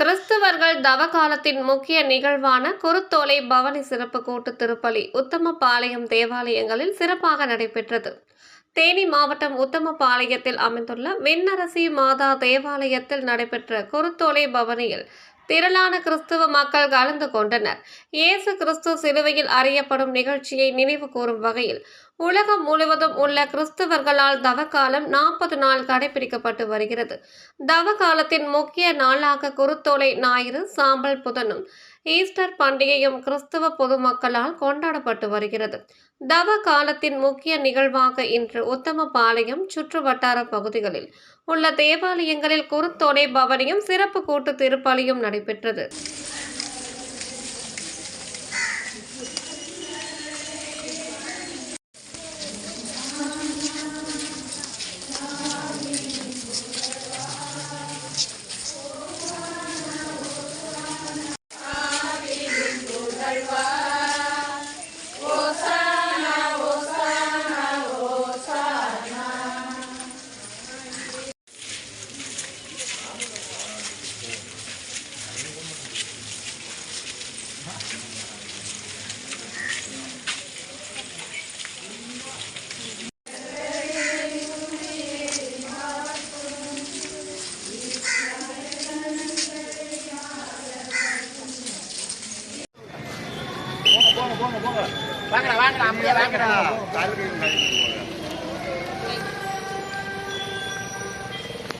கிறிஸ்தவர்கள் தவ காலத்தின் முக்கிய நிகழ்வான குருத்தோலை பவனி சிறப்பு கூட்டு திருப்பலி உத்தமபாளையம் தேவாலயங்களில் சிறப்பாக நடைபெற்றது. தேனி மாவட்டம் உத்தமபாளையத்தில் அமைந்துள்ள விண்ணரசி மாதா தேவாலயத்தில் நடைபெற்ற குருத்தோலை பவனியில் திரளான கிறிஸ்துவ மக்கள் கலந்து கொண்டனர். இயேசு கிறிஸ்து சிலுவையில் அறியப்படும் நிகழ்ச்சியை நினைவு கூறும் வகையில் உலகம் முழுவதும் உள்ள கிறிஸ்தவர்களால் தவக்காலம் நாற்பது நாள் கடைபிடிக்கப்பட்டு வருகிறது. தவ காலத்தின் முக்கிய நாளாக குருத்தோலை ஞாயிறு சாம்பல் புதனும் ஈஸ்டர் பண்டிகையும் கிறிஸ்தவ பொதுமக்களால் கொண்டாடப்பட்டு வருகிறது. தவ காலத்தின் முக்கிய நிகழ்வாக இன்று உத்தமபாளையம் சுற்று வட்டார பகுதிகளில் உள்ள தேவாலயங்களில் குருத்தோலை பவனியும் சிறப்பு கூட்டு திருப்பலியும் நடைபெற்றது. போங்க போங்க போங்க. வாங்கடா வாங்கடா அப்படியே வாங்கடா.